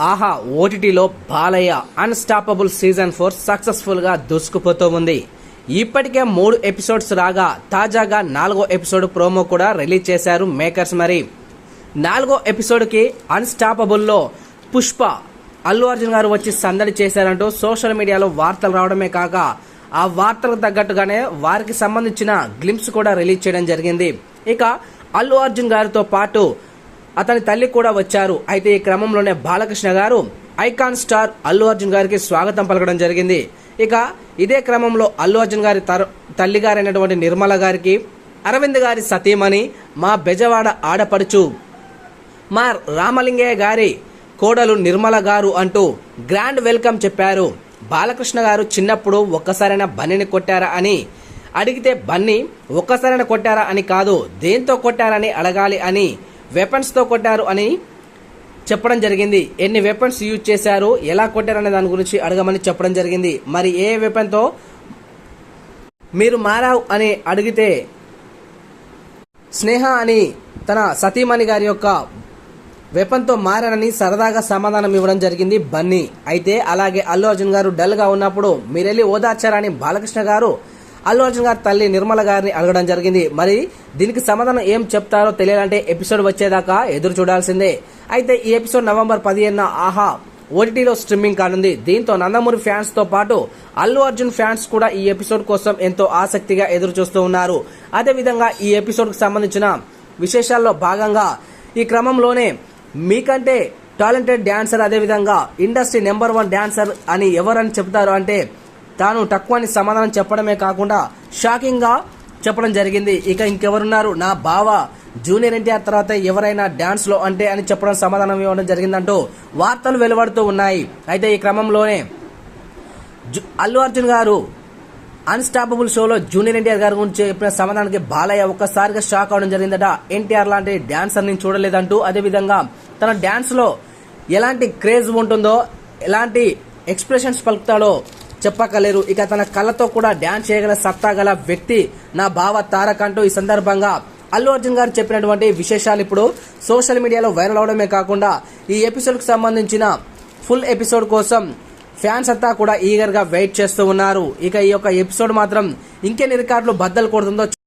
ఆహా ఓటీటీలో Balayya unstoppable season four సక్సెస్ఫుల్గా దూసుకుపోతూ ఉంది. ఇప్పటికే మూడు ఎపిసోడ్స్ రాగా తాజాగా నాలుగో ఎపిసోడ్ ప్రోమో కూడా రిలీజ్ చేశారు మేకర్స్ మరి. నాలుగో ఎపిసోడ్కి అన్స్టాపబుల్లో పుష్ప అల్లు అర్జున్ గారు వచ్చి సందడి చేశారంటూ సోషల్ మీడియాలో వార్తలు రావడమే కాక ఆ వార్తలకు తగ్గట్టుగానే వారికి సంబంధించిన గ్లిమ్స్ కూడా రిలీజ్ చేయడం జరిగింది. ఇక అల్లు అర్జున్ గారితో పాటు అతని తల్లి కూడా వచ్చారు. అయితే ఈ క్రమంలోనే బాలకృష్ణ గారు ఐకాన్ స్టార్ అల్లు అర్జున్ గారికి స్వాగతం పలకడం జరిగింది. ఇక ఇదే క్రమంలో అల్లు అర్జున్ గారి తల్లి గారైనటువంటి నిర్మల గారికి అరవింద్ గారి సతీమణి మా బెజవాడ ఆడపడుచు మా రామలింగయ్య గారి కోడలు నిర్మల గారు అంటూ గ్రాండ్ వెల్కమ్ చెప్పారు. బాలకృష్ణ గారు చిన్నప్పుడు ఒక్కసారైనా బన్నీని కొట్టారా అని అడిగితే బన్నీ ఒక్కసారైనా కొట్టారా అని కాదు దేంతో కొట్టారని అడగాలి అని వెపన్స్తో కొట్టారు అని చెప్పడం జరిగింది. ఎన్ని వెపన్స్ యూజ్ చేశారు ఎలా కొట్టారనే దాని గురించి అడగమని చెప్పడం జరిగింది. మరి ఏ వెపన్తో మీరు మారావు అని అడిగితే స్నేహ అని తన సతీమణి గారి యొక్క వెపన్తో మారానని సరదాగా సమాధానం ఇవ్వడం జరిగింది బన్నీ. అయితే అలాగే అల్లు అర్జున్ గారు డల్గా ఉన్నప్పుడు మీరెళ్ళి ఓదార్చారని బాలకృష్ణ గారు అల్లు అర్జున్ గారి తల్లి నిర్మల గారిని అడగడం జరిగింది. మరి దీనికి సమాధానం ఏం చెప్తారో తెలియాలంటే ఎపిసోడ్ వచ్చేదాకా ఎదురు చూడాల్సిందే. అయితే ఈ ఎపిసోడ్ నవంబర్ పదిహేనున ఆహా ఓటీటీలో స్ట్రీమింగ్ కానుంది. దీంతో నందమూరి ఫ్యాన్స్తో పాటు అల్లు అర్జున్ ఫ్యాన్స్ కూడా ఈ ఎపిసోడ్ కోసం ఎంతో ఆసక్తిగా ఎదురు చూస్తూ ఉన్నారు. అదేవిధంగా ఈ ఎపిసోడ్కు సంబంధించిన విశేషాల్లో భాగంగా ఈ క్రమంలోనే మీకంటే టాలెంటెడ్ డాన్సర్ అదేవిధంగా ఇండస్ట్రీ నెంబర్ వన్ డాన్సర్ అని ఎవరని చెప్తారు అంటే తాను తక్కువ అని సమాధానం చెప్పడమే కాకుండా షాకింగ్గా చెప్పడం జరిగింది. ఇక ఇంకెవరున్నారు? నా బావ. జూనియర్ ఎన్టీఆర్ తర్వాత ఎవరైనా డ్యాన్స్లో అంటే అని చెప్పడం సమాధానం ఇవ్వడం జరిగిందంటూ వార్తలు వెలువడుతూ ఉన్నాయి. అయితే ఈ క్రమంలోనే జు- అల్లు అర్జున్ గారు అన్స్టాపబుల్ షోలో జూనియర్ ఎన్టీఆర్ గారి గురించి చెప్పిన సమాధానానికి బాలయ్య ఒక్కసారిగా షాక్ అవడం జరిగిందట. ఎన్టీఆర్ లాంటి డ్యాన్సర్ని చూడలేదంటూ అదేవిధంగా తన డ్యాన్స్లో ఎలాంటి క్రేజ్ ఉంటుందో ఎలాంటి ఎక్స్ప్రెషన్స్ పలుకుతాడో చెప్పకలేరు ఇక తన కళ్ళతో కూడా డాన్స్ చేయగల సత్తా గల వ్యక్తి నా బావ తారక్ అంటూ ఈ సందర్భంగా అల్లు అర్జున్ గారు చెప్పినటువంటి విశేషాలు ఇప్పుడు సోషల్ మీడియాలో వైరల్ అవడమే కాకుండా ఈ ఎపిసోడ్కు సంబంధించిన ఫుల్ ఎపిసోడ్ కోసం ఫ్యాన్స్ అంతా కూడా ఈగర్గా వెయిట్ చేస్తూ ఉన్నారు. ఇక ఈ యొక్క ఎపిసోడ్ మాత్రం ఇంకెన్ని రికార్డులు బద్దలు కొడుతుందో